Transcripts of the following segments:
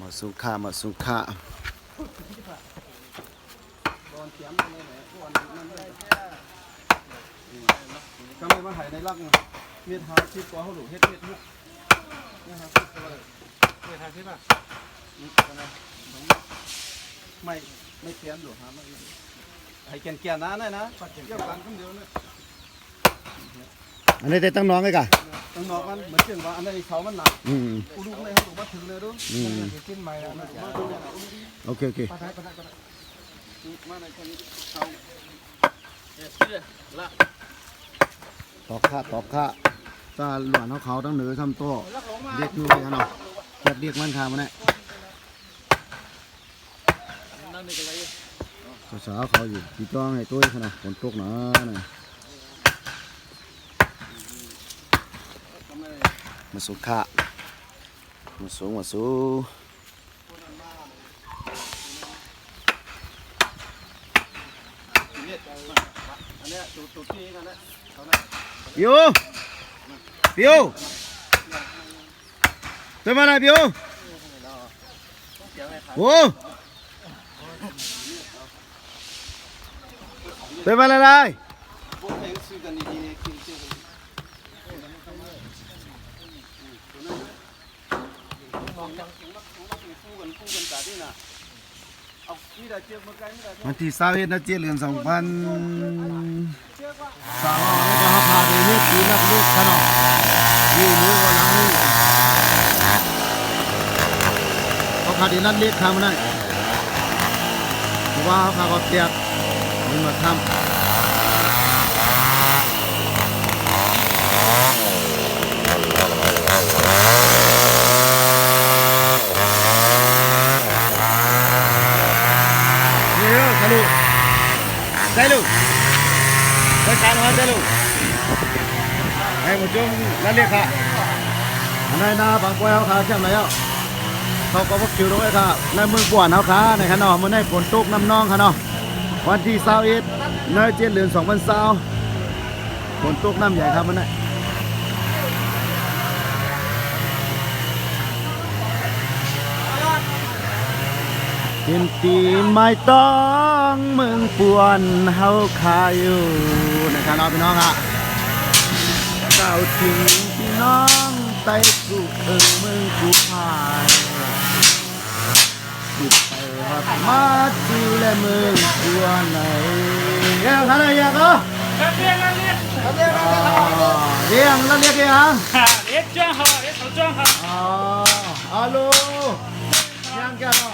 มาสุขามาสุขาตอนเสียมอะไรเนี่ยพวกนั้นได้ก็ไม่มาหายในรักเมียทาชิดตัวเขาหลูเฮ็ดเม็ดมุกเนี่ยครับตัวเลยเปิดทางที่ป่ะนี่กันนะไม่ไม่เสียมหลูฮะไม่ให้แกนแกนนะนี่นะเกี่ยวกันคนเดียวเนี่ยอันนี้ได้ตั้งน้องไว้กะ ต้องนอกมันเหมือนเชื่องว่าอันนี้เขามันหนักอืมกูดูเลยเขาหลูมาถึงเลยดูอืมกินใหม่แล้วนะมาดูเนี่ยโอเคโอเคปะทะปะทะปะทะมาในคนนี้เขาเอ๊ะเชื่อละตอกข้าตอกข้าตาหลวนเขาเขาตั้งเหนือทำโต๊ะเรียกนู่นเลยกันเนาะจัดเรียกมันคามันแน่นั่นนี่กันเลยสาวๆเขาอยู่ที่จ้องให้ตัวขนาดฝนตกหนาหน่อย มาสุขามาสูงมาสูเนี่ยอันเนี้ยจุดจุดที่กันนะเขาเนี่ยปิวปิวเต็มอะไรปิวโอ้เต็มอะไรเลยพวกเพลงซื้อกันดีๆกินเชื่อกันคู่กันคู่กันตาเอาที่ได้เจียบมาไกลไม่ได้ วันที่สาเอ็ดนะเจ็ดเดือนสองพันสามแล้วก็พาไปเฮ็ดปีนักลูกขนาดนี่รู้ว่าหลังนี่เขาพาดีนัดเล็กทำมาได้เพราะว่าเขาพาเขาเตียกมันมาทำ luôn. Đây một chung lá liệt hạ. Anh này na bằng quay áo khá chậm này ạ. เขาก็บอกคิวด้วยครับในเมืองกวนเขาค้าในขนมมันได้ฝนตกน้ำนองค่ะเนาะวันที่เสาร์เอ็ดในเจ็ดเดือนสองพันเสาฝนตกน้ำใหญ่ครับมันได้ยินตีไม่ต้อง เมืองปวนเฮาคาอยู่นะครับน้องพี่น้องอะเจ้าถึงพี่น้องไต้กูเอิงเมืองกูพายติดไปหัดมาดูแลเมืองกวนไหนเรื่องอะไรอย่างเนาะเรียกเรียกเรียงแล้วเรียกยังเรียกจ้าฮะเรียกเขาจ้าฮะอ๋อฮัลโหลยังแกเนาะอะไรมาเนี่ย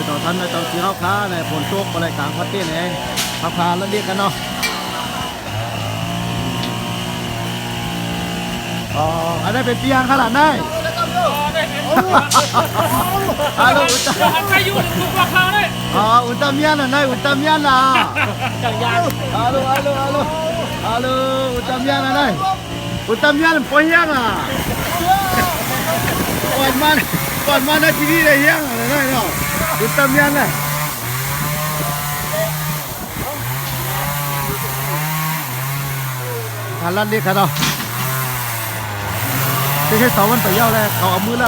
ยงไหนเมื่อไหนเขาขาเรือมาค่ะเมื่อปลุกจะเป็นวันคนลูกสาววันในจานหนึ่งเตียวซื้อจานหนึ่งขึ้นรัดคืออันนั้นไผ่ก็ประกาศผูกต้นไม้ซักค่ะเนาะเขาผูกต้นไม้ซักไหนนี่มือต่อท่านในตอนที่เขาค้าในผลโชคอะไรกลางพัดเต้นเองพาพาแล้วเรียกกันเนาะอ๋ออันนี้เป็นเตียงขนาดไหนฮัลโหลอุตตะใครอยู่ถูกราคาเลยอ๋ออุตตะเมียนอะนายอุตตะเมียนล่ะจังยานฮัลโหลฮัลโหลฮัลโหลฮัลโหลอุตตะเมียนอะนายอุตตะเมียนปอยยังอะก่อนมันก่อนมันในทีวีได้ยังอะนายเนาะอุตตะเมียนน่ะทานร้านเล็กครับเนาะ ไม่ใช่เสาวันไปเย้าแล้วเขาเอามือแล้